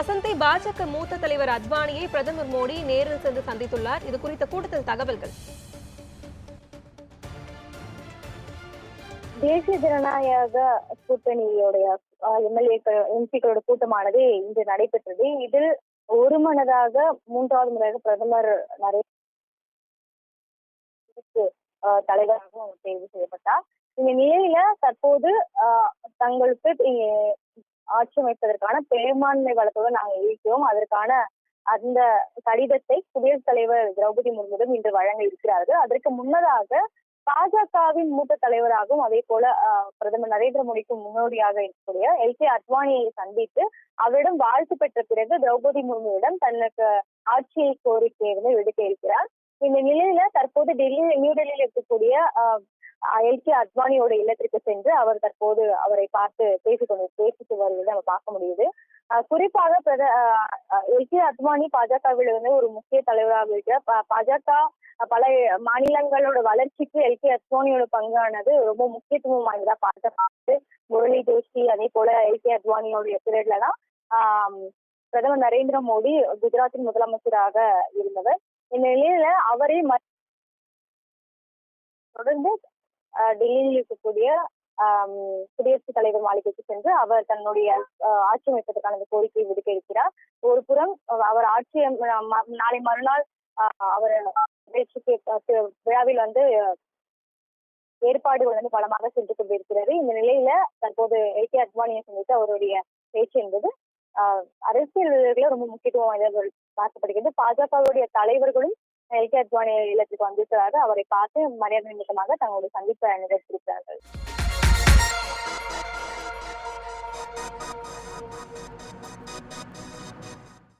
வசந்தை பாஜக மூத்த தலைவர் அத்வானியை பிரதமர் மோடி நேரில் சென்று சந்தித்துள்ளார். இது குறித்த கூட்டத்தில் தகவல்கள். தேசிய ஜனநாயக கூட்டணியோடைய எம்எல்ஏக்கள் எம்பிக்களோட கூட்டமானது இன்று நடைபெற்றது. இதில் ஒருமனதாக மூன்றாவது முறையாக பிரதமர் நரேந்திர தலைவராகவும் தேர்வு செய்யப்பட்டார். இந்த நிலையில தற்போது தங்களுக்கு ஆட்சி அமைப்பதற்கான பெரும்பான்மை வழக்குகள் நாங்கள் இருக்கிறோம் அதற்கான அந்த கடிதத்தை குடியரசுத் தலைவர் திரௌபதி முர்முவிடம் இன்று வழங்க இருக்கிறார்கள். அதற்கு முன்னதாக பாஜகவின் மூத்த தலைவராகவும் அதே போல பிரதமர் நரேந்திர மோடிக்கு முன்னோடியாக இருக்கக்கூடிய எல் கே அத்வானியை சந்தித்து அவரிடம் வாழ்த்து பெற்ற பிறகு திரௌபதி முர்முவிடம் தனக்கு ஆட்சியை கோரிக்கை வந்து விடுக்க இருக்கிறார். இந்த நிலையில தற்போது டெல்லி நியூ டெல்லியில் இருக்கக்கூடிய எல் கே அத்வானியோட இல்லத்திற்கு சென்று அவர் தற்போது அவரை பார்த்து பேசிக்கொண்டு பேசிட்டு வருவதை நம்ம பார்க்க முடியுது. குறிப்பாக பிரத எல் கே அத்வானி பாஜகவில் வந்து ஒரு முக்கிய தலைவராக இருக்க பாஜக பல மாநிலங்களோட வளர்ச்சிக்கு எல் கே அத்வானியோட பங்கானது ரொம்ப முக்கியத்துவம் வாய்ந்ததா பாஜக முரளி ஜோஷி அதே போல எல் கே அத்வானியோடைய பீரியட்ல தான் பிரதமர் நரேந்திர மோடி குஜராத்தின் முதலமைச்சராக இருந்தவர். இந்த நிலையில அவரே தொடர்ந்து ஆஹ் டெல்லியில் இருக்கக்கூடிய ஆஹ் குடியரசுத் தலைவர் மாளிகைக்கு சென்று அவர் தன்னுடைய ஆட்சி அமைப்பதற்கான கோரிக்கையை விடுக்க இருக்கிறார். ஒரு புறம் அவர் ஆட்சி நாளை மறுநாள் ஆஹ் அவர் நிகழ்ச்சிக்கு விழாவில் வந்து ஏற்பாடுகள் வந்து பலமாக சென்று கொண்டிருக்கிறது. இந்த நிலையில தற்போது ஏ கே அத்வானியை சந்தித்து அவருடைய பேச்சு என்பது அரசியல் ரொம்ப முக்கியத்துவம் வாய்ந்தது பார்க்கப்படுகிறது. பாஜகவுடைய தலைவர்களும் எல் கே அத்வானி இல்லத்துக்கு வந்திருக்கிறார்கள். அவரை பார்த்து மரியாதை நிமித்தமாக தங்களுடைய சந்திப்பை நிகழ்த்தியிருக்கிறார்கள்